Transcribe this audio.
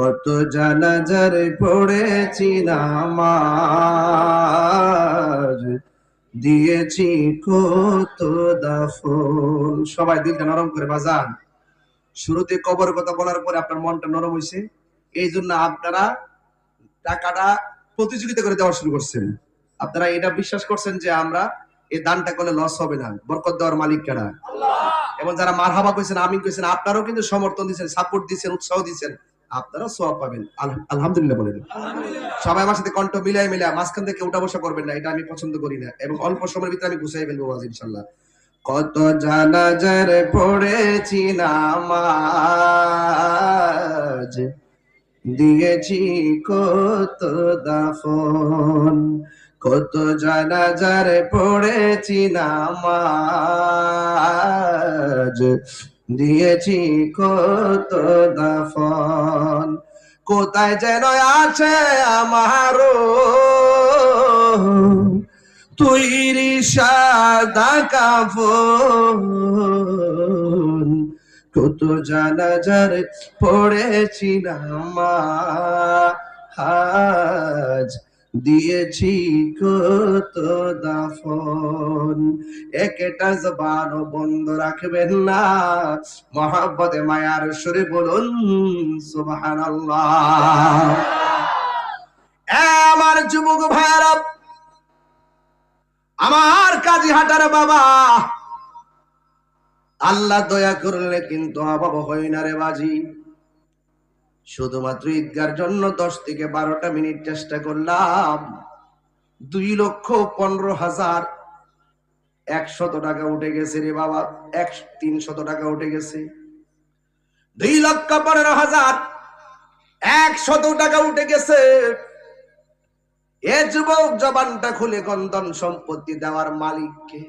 কত জানাজার পড়েছি নামাজ দিয়েছি কত দাফন। সবাই দিলটা নরম করে বাজান। শুরুতে কবর কথা বলার পরে আপনার মনটা নরম হয়েছে এই জন্য আপনারা টাকাটা প্রতিযোগিতা করে দেওয়া শুরু করছেন। আপনারা এটা বিশ্বাস করছেন যে আমরা এই দানটা করলে লস হবে না। বরকত দেওয়ার মালিক কারা? এবং যারা মারহাবা কইছেন আমিন কইছেন আপনারাও কিন্তু সমর্থন দিচ্ছেন সাপোর্ট দিচ্ছেন উৎসাহ দিচ্ছেন আপনারা সওয়াব পাবেন। আল- আলহামদুলিল্লাহ বলেন সবাই আমার সাথে কণ্ঠ মিলাই মিলাই মাঝখান থেকে উঠা বসা করবেন না, এটা আমি পছন্দ করি না। এবং অল্প সময়ের ভিতরে আমি গুছাই ফেলব আজ ইনশাল্লাহ কত জানাজার পড়েছি নামাজ, দিয়েছি কত দাফন, কত জানাজার পড়েছি নামাজ দিয়েছি কত দাফন। কোথায় যেন আছে আমারও তৈরি সাদা কাফন। কত জানাজার পড়েছি নামাজ দিয়েছি কত দাফন। একটা জবান বন্ধ রাখবেন না। মহাব্বতে, মায়ার সুরে বলুন, সুবহানাল্লাহ। আমার যুবক ভাইরা আমার কাজী হাটার বাবা, আল্লাহ দয়া করলে কিন্তু অভাব হয় না রে বাজি। শুধুমাত্র ঈদগার জন্য দশ থেকে বারোটা মিনিট চেষ্টা করলাম। দুই লক্ষ পনেরো হাজার একশত টাকা উঠে গেছে রে বাবা, এক তিনশত টাকা উঠে গেছে। দুই লক্ষ পনেরো হাজার একশত টাকা উঠে গেছে। এ যুবক জবানটা খুলে গন্ধন সম্পত্তি দেওয়ার মালিককে।